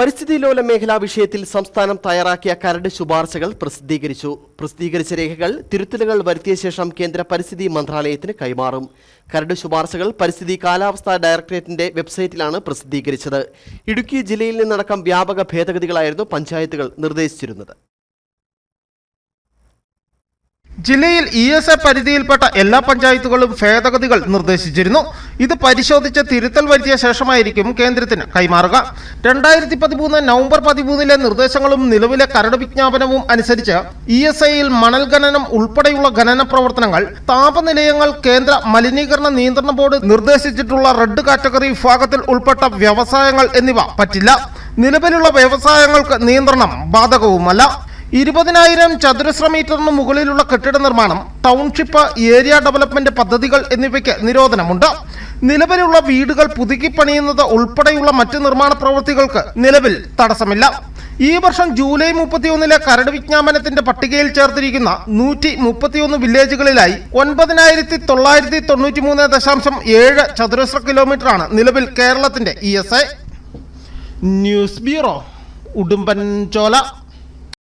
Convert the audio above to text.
പരിസ്ഥിതി ലോല മേഖലാ വിഷയത്തിൽ സംസ്ഥാനം തയ്യാറാക്കിയ കരട് ശുപാർശകൾ പ്രസിദ്ധീകരിച്ചു. പ്രസിദ്ധീകരിച്ച രേഖകൾ തിരുത്തലുകൾ വരുത്തിയ ശേഷം കേന്ദ്ര പരിസ്ഥിതി മന്ത്രാലയത്തിന് കൈമാറും. കരട് ശുപാർശകൾ പരിസ്ഥിതി കാലാവസ്ഥാ ഡയറക്ടറേറ്റിന്റെ വെബ്സൈറ്റിലാണ് പ്രസിദ്ധീകരിച്ചത്. ഇടുക്കി ജില്ലയിൽ നിന്നടക്കം വ്യാപക ഭേദഗതികളായിരുന്നു പഞ്ചായത്തുകൾ നിർദ്ദേശിച്ചിരുന്നത്. ജില്ലയിൽ ഇ എസ് എ പരിധിയിൽപ്പെട്ട എല്ലാ പഞ്ചായത്തുകളും ഭേദഗതികൾ നിർദ്ദേശിച്ചിരുന്നു. ഇത് പരിശോധിച്ച് തിരുത്തൽ വരുത്തിയ ശേഷമായിരിക്കും കേന്ദ്രത്തിന് കൈമാറുക. രണ്ടായിരത്തി പതിമൂന്ന് നവംബർ പതിമൂന്നിലെ നിർദ്ദേശങ്ങളും നിലവിലെ കരട് വിജ്ഞാപനവും അനുസരിച്ച് ഇ എസ് ഐയിൽ മണൽ ഖനനം ഉൾപ്പെടെയുള്ള ഖനന പ്രവർത്തനങ്ങൾ താപനിലയങ്ങൾ കേന്ദ്ര മലിനീകരണ നിയന്ത്രണ ബോർഡ് നിർദ്ദേശിച്ചിട്ടുള്ള റെഡ് കാറ്റഗറി വിഭാഗത്തിൽ ഉൾപ്പെട്ട വ്യവസായങ്ങൾ എന്നിവ പറ്റില്ല. നിലവിലുള്ള വ്യവസായങ്ങൾക്ക് നിയന്ത്രണം ബാധകവുമല്ല. ഇരുപതിനായിരം ചതുരശ്ര മീറ്ററിന് മുകളിലുള്ള കെട്ടിട നിർമ്മാണം ടൗൺഷിപ്പ് ഏരിയ ഡെവലപ്മെന്റ് പദ്ധതികൾ എന്നിവയ്ക്ക് നിരോധനമുണ്ട്. നിലവിലുള്ള വീടുകൾ പുതുക്കി പണിയുന്നത് ഉൾപ്പെടെയുള്ള മറ്റ് നിർമ്മാണ പ്രവൃത്തികൾക്ക് നിലവിൽ തടസ്സമില്ല. ഈ വർഷം ജൂലൈ മുപ്പത്തിയൊന്നിലെ കരട് വിജ്ഞാപനത്തിന്റെ പട്ടികയിൽ ചേർത്തിരിക്കുന്ന നൂറ്റി മുപ്പത്തിയൊന്ന് വില്ലേജുകളിലായി ഒൻപതിനായിരത്തി തൊള്ളായിരത്തി തൊണ്ണൂറ്റി മൂന്ന് ദശാംശം ഏഴ് ചതുരശ്ര കിലോമീറ്ററാണ് നിലവിൽ കേരളത്തിന്റെ E S I. News bureau Udumbanchola.